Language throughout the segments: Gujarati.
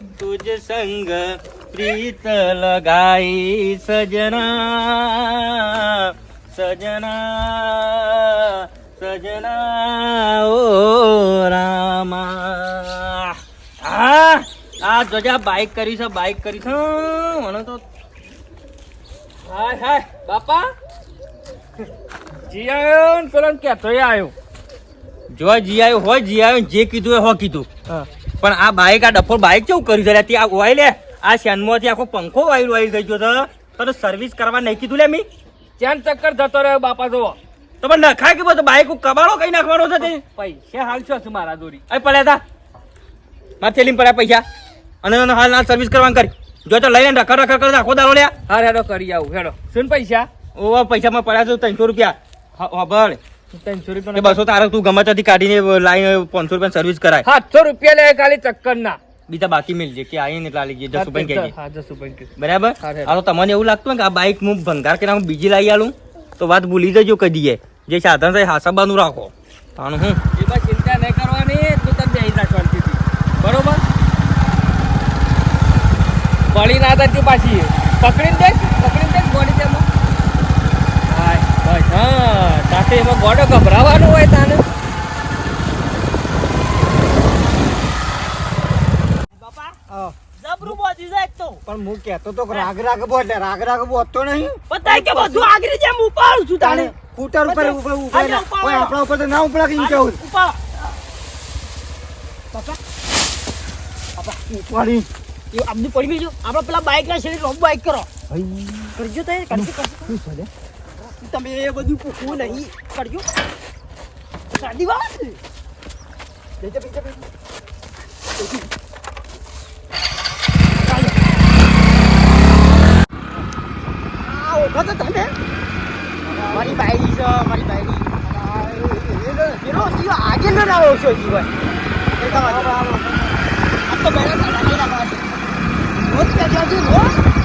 તુજ સંગ પ્રીત લગાઈ સજના સજના સજના ઓ રામા હા આ જોજા બાઇક કરી છે બાઈક કરી છે મને તો હાય હાય બાપા જી આવ્યો ને પેલો કેતો આવ્યો જો જી આવ્યો હોય જી આવ્યો જે કીધું એ હો કીધું પણ આ બાઈક આ ડફોર બાઈક કેવું કર્યું છે? તે આ વાય લે. આ શ્યાનમાંથી આખો પંખો ઓઇલ આવી થઈ ગયો છે. તને સર્વિસ કરવા નહીં કીધું લે મી. ચેન ચક્કર જતો રહ્યો બાપા જોવો તો પણ નખાય કે બધું બાઈક કબાડો કઈ નાખવાનો છે તે? પૈસા હાલ છો છું મારા દોરી અરે પડ્યા તા. મારે થેલીમ પડ્યા પૈસા. અને હાલ હાલ સર્વિસ કરવાનું કરી. જો તો લઈને રખડ રખડ કરી આખો દારો લ્યા. હા હેડો કરી આવું હેડો. શું પૈસા? ઓ પૈસામાં પડ્યા છે ત્રણસો રૂપિયા. હા બળ ત્રણસો રૂપિયા બસો તારક તું ગમે ત્યાંથી કાઢીને લાઈન પાંચસો રૂપિયા સર્વિસ કરાય. સાતસો રૂપિયા લે ખાલી ચક્કર ના બીજા બાકી મિલજે કે આવીને એટલા લઈ જઈએ જસુભાઈ કહેજે. બરાબર? હા, આ તો તમને એવું લાગતું કે આ બાઈક હું ભંગાર કે હું બીજી લાવી આલું તો વાત ભૂલી જજો કદીએ. જે સાધન થાય હાસાબાનું રાખો. તાનું હું? ચિંતા નહીં કરવાની તું તને બેસી રાખવાની બરોબર? પડી ના થતી પાછી. પકડીને દે પકડીને દે બોડી તેમાં. હા બસ હા. એમાં ગોડો ગભરાવાનું હોય તાને. જબરું બોધી જાય તો. પણ હું કહેતો તો રાગ રાગ બો એટલે રાગ રાગ બોલતો નહીં. બતાય કે બધું આગળ જેમ ઉપાડું છું તાણે. સ્કૂટર ઉપર ઉપર ઉપર કોઈ આપણા ઉપર તો ના ઉપડા કે કેવું? બાપા. ઉપાડી. એ આપની પડી ગયું આપણા પેલા બાઈક ના શેરી રોબ બાઈક કરો. કરજો તો કરજો કરજો તમે એ બધું પૂછવું નહીં. કરજો. સાદી વાત બેજો બેજો બેજો તમે. મારી બાયડી છે, મારી બાયડી. એનો જીવ આગે ન આવો છો જીવન. આ તો રાખવાની રોજ જાજુ રોજ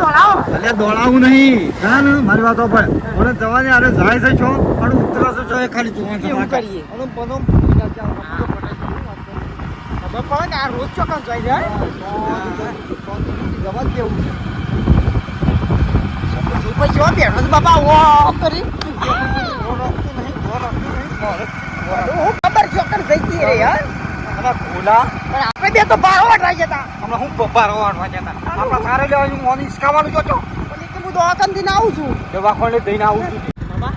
અલ્યા દોડાવું નહીં. ના ના મારી વાતો પર. મને જવાની અરે જાય છે છો પણ ઉતરો છો છો એ ખાલી જોવાનું કરીએ? અને પણ આ રોજ ચોક્કસ જાય જાય જવા કેવું પછી જો બેઠો છે બાપા ઓ કરી. ખબર ચોકન ગઈ રે યાર ખોલા પણ બે તો બારો વટરાઈ જતા હમણાં હું પપ્પારો વાળવા જતા આપણા સારે લેવાનું મોન ઈસકાવાનું જોજો પણ એટલે હું દવાખાનથી આવું છું. દવા ખોલે દઈને આવું છું. બાબા?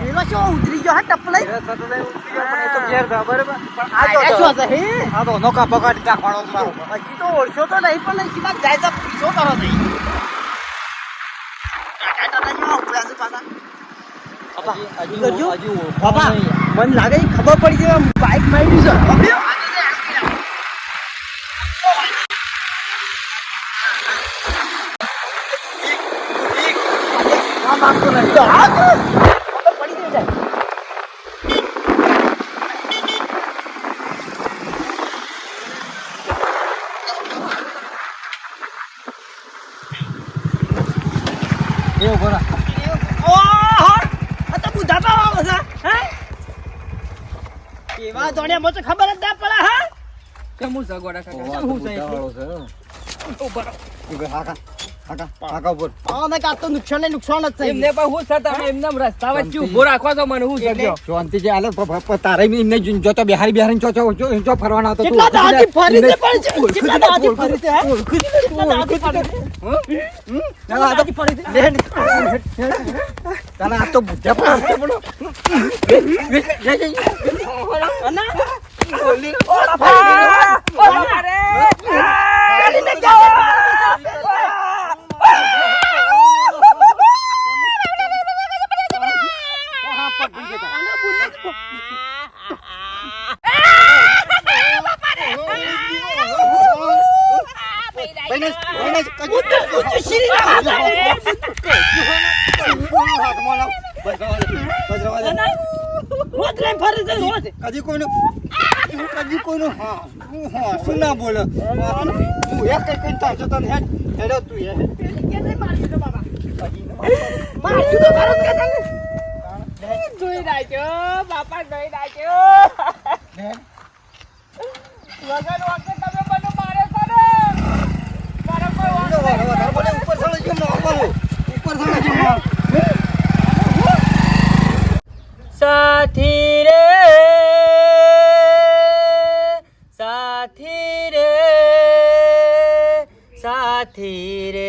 પેલો શું ઉતરી ગયો હા ટપલાઈ એ સતત એ ઉતરી ગયો, પણ એ તો ઘેર હતા, બરાબર? પણ આ આ શું તો- હે? આ તો નોકા પગાડી નાખવાનો છે મારો. હજી તો ઓળખ્યો તો નહીં પણ સીધા જાય તો પીછો કરો નહીં હજી- હજી મને લાગે ખબર પડી છે બાઇક બાઈક મારી છે. માગતો નહીં. તો હા પડી ગઈ છે. એવું બરા. હે? કેવા ધોળિયા મને ખબર જ ના પડે, હા? કેમ હું સગવડા કાકા હું તો છે બુટાવાળો હા ઊભા ઉભે ઉપર. મેં તો નુકસાન નુકસાન જ થઈ એમને પણ હું છે તમે એમને રસ્તા વચ્ચે ઊભો રાખવા તો મને હું જગ્યો પ- પ- પ- તારે એમને જો- જોતો બિહારી બિહારી જો- જો- જો- જો ફરવાના હતો કેટલા દાડાથી ફરી છે પણ કેટલા છું, ફરી છે, હે? ઓળખું છું, કેટલા દાડાથી ફરી છે? હમ? કેટલા ફરી છે? લે તારા આ તો બોલો. લે, લે, લે જાઓ. ભાઈને, ભાઈને, કજુ. ઊંચું શીરી ના હાથમાં લાવ. બસ રવા દે, બસ રવા દે. રોજ ફરી છે, રોજ. કદી કોઈનું કદી કોઈનો હા હું હા શું ના બોલે? હું એક કઈ કઈ તાર તને હેડ હેડો તું હે મારી તો બાબા. મારી તો ભારત કે તને. જોઈ નાખ્યો બાપા જોઈ નાખ્યો. વગર વગર તમે મને માર્યો છો ને. મારો કોઈ ઉપર ચડો કેમ ના બોલો ઉપર ચડો કેમ સાથી રે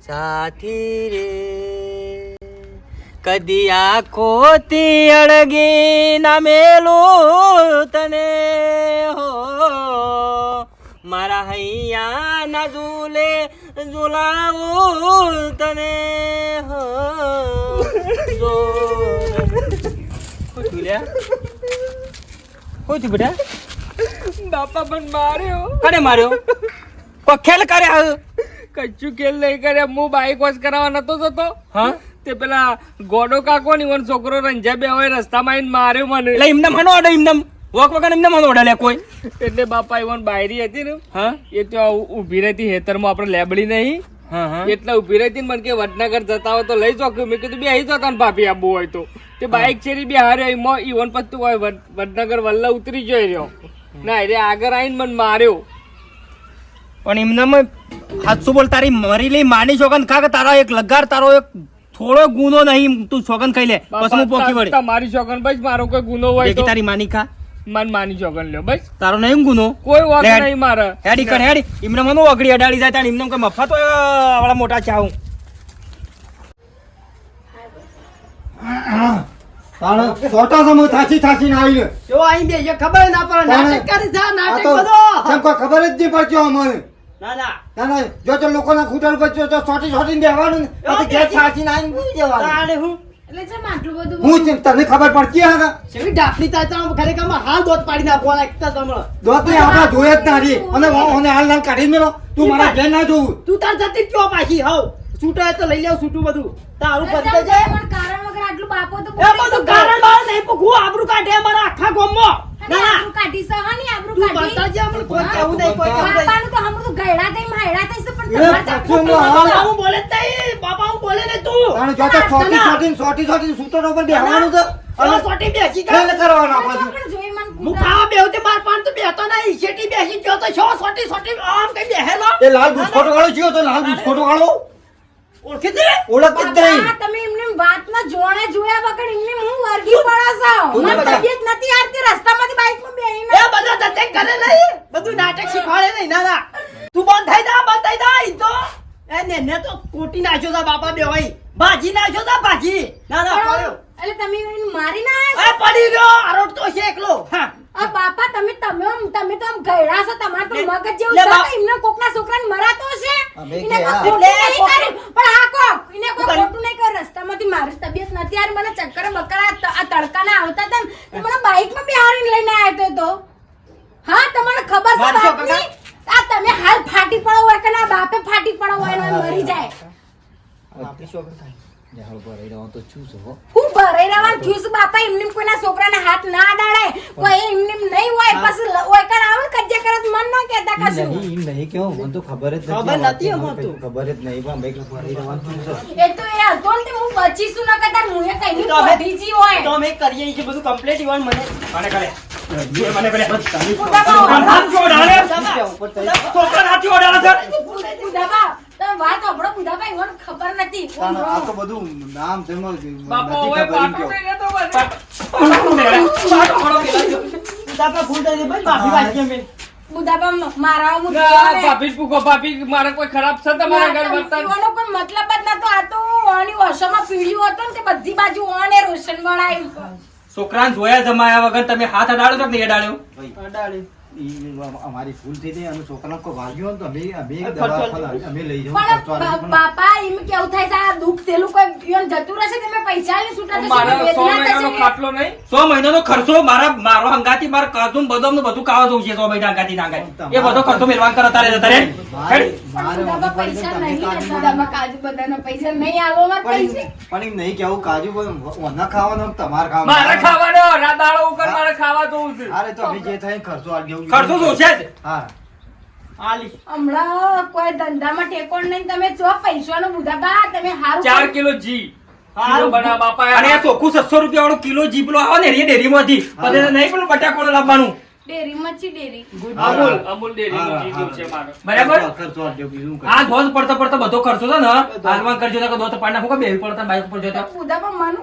સાથી રે કદી આખોથી અળગી ના મેલું તને હો મારા હૈયા ના ઝૂલે ઝુલાવું તને હો શું થયું લ્યા? શું થયું બેટા બાપા પણ માર્યો કને માર્યો કોઈ ખેલ કરે? કચ્છું ખેલ નહીં કરે હું બાઈક વોશ કરાવવા નતો જતો. હા? તે પેલા ગોડો કાકો ની વન છોકરો રંજા બે હોય રસ્તામાં આવીને માર્યો મને. એટલે એમને મને ઓડે એમને વોક વગર એમને મને ઓડે લે કોઈ? એટલે બાપા ઈવન બાયરી હતી ને. હા? એ તો ઊભી રહેતી હેતરમાં આપણે લેબડી નહીં. એટલા ઊભી ને મને કે વડનગર જતા હોય તો લઈ ચોક્યું મેં કીધું બે અહીં જતા ને ભાભી આબુ હોય તો. તે બાઈક છેરી બે હારે ઈવન પત્તું હોય વડનગર વલ્લા ઉતરી જોઈ રહ્યો. ના એટલે આગળ આવીને મને માર્યો. પણ એમને હાથસું બોલ તારી મરી લઈ માની છોકન ખા કે તારા એક લગાર તારો એક થોડો ગુનો નહીં તું છોકન ખાઈ લે. બસ હું પોકી વળી. તમારી ચોકન બસ મારો કોઈ ગુનો હોય તો. તારી માની ખા. મન માની ચોકન લ્યો બસ. તારો નહીં ગુનો? કોઈ વાત નહીં મારે. હેડી કર હેડી. ઇમને મને ઓગળી અડાડી જાય તાણ ઇમને કોઈ મફત હોય આવડા મોટા ચાહું તાણે સોટા સમય થાચી જો ના પડે નાટક કરે નાટક બધો. ખબર જ નહીં પડતી અમને. ના ના ના ના જો તો લોકોના ખૂટર પર જો તો સોટી સોટી બેહવાનું ને પછી ઘેર થાચી ને ઊંઘી જવાનું. તાણે હું? એટલે જેમ આટલું બધું હું છે, તને ખબર પડતી હા સેવી ડાફલી થાય તો આમ ખરેખરમાં હાલ દોત પાડી નાખવાના એકતા તમને. દોતી આપણા જોયે જ ના રહી અને અને હાલ હાલ કાઢી મેલો. તું મારા ઘેર ના જોવું તું તાર જતી ક્યો પાછી? હવ. છૂટો તો લઈ લેવ છૂટું બધું. તારું પતી જાય. પણ કારણ વગર આટલું બાપો તો એ બધું કારણ બાર નહીં પૂછું આબરૂ કાઢે અમારા આખા ગામમાં. ના ના. આબરૂ કાઢી છે, હા, ની આબરૂ તું કાઢી. બનતા જા મને કોઈ કહેવું નહીં કોઈ કહેવું નહીં. ઓળખી જ નહીં. તમે એમને વાતમાં જોણે જોયા વગર એમને હું વળગી પડો છો મને બધા- તબિયત નથી હારતી રસ્તામાંથી બાઇકમાં બેહીને. એ બધા ધંધે કરે નહીં? બધું નાટક શીખવાડે નહીં ના ના. તું બંધ થઈ જા બંધ થઈ જા ઈ તો. એને ને ને તો કોટી નાખ્યો તા બાપા બે ભાઈ ભાજી નાખ્યો તા ભાજી. ના ના પડ્યો. એટલે તમે એને મારી ના આ પડી ગયો આરોટ તો છે એકલો. હા. આ બાપા તમે તમે તમે તો આમ ગયડા છો તમાર તો મગજ જેવું છે. કે એમને કોકના છોકરાને મરાતો હશે અમે એને લે, નહીં કોક- પણ આ કોક એને કોઈ કર્યું? ખોટું નહીં કરે. રસ્તામાંથી મારી તબિયત નથી યાર મને ચક્કર બકરા આ તડકાના આવતા હતા ને મને બાઇકમાં બિહારીને લઈને આવ્યો તો. હા તમને ખબર છે બાપની આ તમે હાલ ફાટી પડો હોય કે ના બાપે ફાટી પડો હોય ને મરી જાય. હું. ભરાઈ રહેવાનું થયું છું બાપા એમને કોઈના છોકરાને હાથ ના અડાડે. કોઈ એમને નહીં હોય પછી લ- ઓય કણ આવે ને કજ્જા મન ન કહેતા કશું. નહીં નહીં કેવું મને તો ખબર જ ખબર નથી અમને ખબર જ નહીં પણ ભાઈ ફરી રહેવાનું છે. એ તો એ હતો ને તે હું બચીશું ન કરતા હું એ કઈ પડીજી હોય. તો અમે કરીએ છીએ બધું કમ્પ્લીટ ઇવન મને. મને કરે. ખબર કોઈ ખરાબ છે તમારા ઘર વર્તન કોઈ મતલબ જ નતો આ તો ઓની વર્ષોમાં પીડ્યું હતું ને તે બધી બાજુ ઓને રોશન વળાયું. છોકરાને જોયા જમાયા વગર તમે હાથ અડાડો છો કે નહીં અડાડ્યો? ઈ અમારી ભૂલ થઈ ગઈ અને છોકરા કો વાગ્યો તો અમે અમે ખર્ચો અમે લઈ જવું બાપા એમ કેવું થાય છે આ દુઃખ થયેલું કોઈ ઈવન જતું રહેશે તમે પૈસા ને છૂટા થશો, મારા કોઈ સો મહિનાનો ખાટલો નહીં સો મહિનાનો ખર્ચો મારા મારો હંગાતી મારા કાજુમ બદામનું બધું કાવા જવું છે સો મહિના હંગાતી ના હંગાતી. એ બધો ખર્ચો મેળવાન કરો તારે જતા રે મારે પૈસા નહીં. કાજુ ઉદાબા પૈસા નહીં આલો મારે પૈસા. પણ એમ નહીં કેવું કાજુ ઓના ખાવાનું તમારે મારે ખાવાનો રાદાળો ઉપર મારે ખાવા દઉં છે અરે તો અમે જે થાય ખર્ચો આલી દેવું ખર્ચો તો છે? જ હા હમણાં કોઈ ધંધામાં ટેકો નહીં તમે ચો પૈસાનો બા તમે હારું ચાર કિલો જી. શીરો બનાવ બાપા અને ચોખ્ખું છસો રૂપિયા વાળો કિલો જીપલો આવે ને એ ડેરીમાંથી પછી નહીં પેલું બટાકો લાવવાનું. ડેરી. મચી ડેરી અમૂલ. અમૂલ ડેરીનું છે મારો. બરાબર? ખર્ચો આપજો, બીજું આ ધોધ પડતો પડતો બધો ખર્ચો છે ને હાલમાં કરજો તો દોત પાડ નાખો કે બેહી પડતા બાઈક પર જતા? બુધા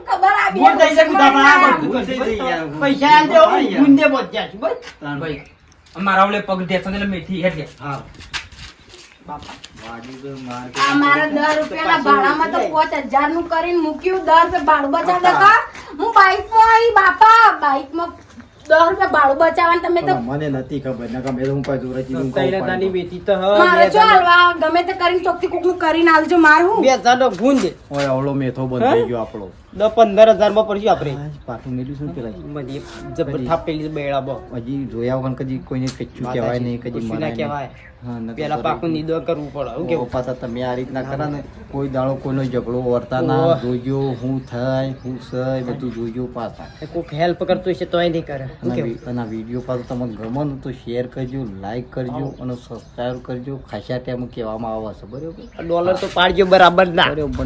ખબર થઈ છે બુધા. બધું. પૈસા ગુંદે બસ. ભાઈ મારા ઓલે પગ દેસો એટલે મેથી હેડ દે હા. વાડી તો માર આ મારા દસ રૂપિયાના ભાડામાં તો પાંચ હજારનું કરીને મૂક્યું દસ રૂપિયા ભાડું બચાવ દેતા હું બાઈકમાં આવી બાપા. બાઈકમાં દસ રૂપિયા ભાડું બચાવવાનું તમે તો મને નથી ખબર નકર મેં હું કોઈ જોડેથી હું તૈરે કહું તાની પણ. બેટી તો મારે જો હાલવા ગમે તે કરીને ચોકથી કોકનું કરીને આલજો માર બે હજારનો ગુંદ ઓય અવળો મેથો બંધ થઈ ગયો આપણો. દસ પંદર હજારમાં પડશે આપણે. પાછું શું પેલા જબર થાપેલી બેડા બો. હજી જોયા વગર કદી કોઈને કચ્છું કહેવાય નહીં કદી કશું કહેવાય. હા, પેલા પાકું નિદો કરવું પડે હું કેવું? પાછા તમે આ રીતના કરા ને કોઈ દાડો કોઈનો ઝઘડો વર્તા ના. જોજો હું થાય હું સય બધું જોજો પાછા. કોઈક હેલ્પ કરતું હશે તોય નહીં કરે. અને વીડિયો પાછો તમને ગમે ને તો શેર કરજો લાઈક કરજો અને સબસ્ક્રાઈબ કરજો. ખાસા ટાઈમ કહેવામાં આવે છે બરાબર? ડોલર તો પાડજો બરાબર ના. બરાબર